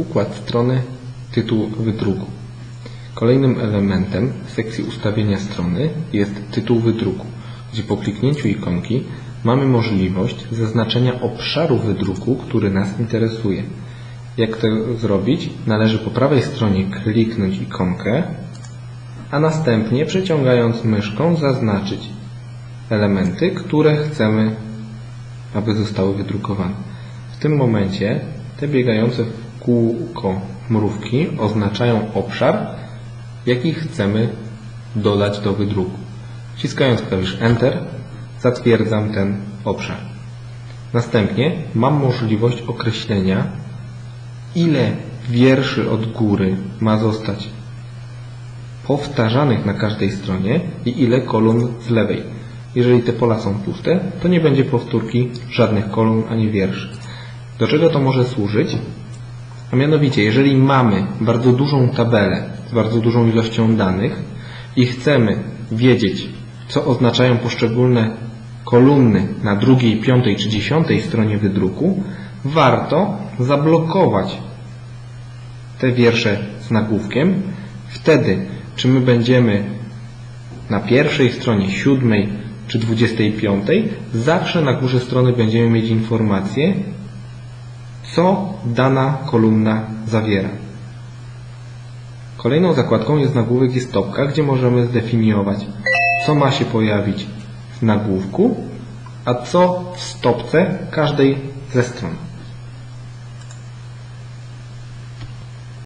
układ strony, tytuł wydruku. Kolejnym elementem sekcji ustawienia strony jest tytuł wydruku, gdzie po kliknięciu ikonki mamy możliwość zaznaczenia obszaru wydruku, który nas interesuje. Jak to zrobić? Należy po prawej stronie kliknąć ikonkę, a następnie przeciągając myszką zaznaczyć elementy, które chcemy, aby zostały wydrukowane. W tym momencie te biegające w kółko mrówki oznaczają obszar, jaki chcemy dodać do wydruku. Wciskając klawisz Enter zatwierdzam ten obszar. Następnie mam możliwość określenia, ile wierszy od góry ma zostać powtarzanych na każdej stronie i ile kolumn z lewej. Jeżeli te pola są puste, to nie będzie powtórki żadnych kolumn ani wierszy. Do czego to może służyć? A mianowicie, jeżeli mamy bardzo dużą tabelę z bardzo dużą ilością danych i chcemy wiedzieć, co oznaczają poszczególne kolumny na drugiej, piątej czy dziesiątej stronie wydruku, warto zablokować te wiersze z nagłówkiem. Wtedy, czy my będziemy na pierwszej stronie, siódmej czy dwudziestej piątej, zawsze na górze strony będziemy mieć informację, co dana kolumna zawiera. Kolejną zakładką jest nagłówek i stopka, gdzie możemy zdefiniować, co ma się pojawić w nagłówku, a co w stopce każdej ze stron.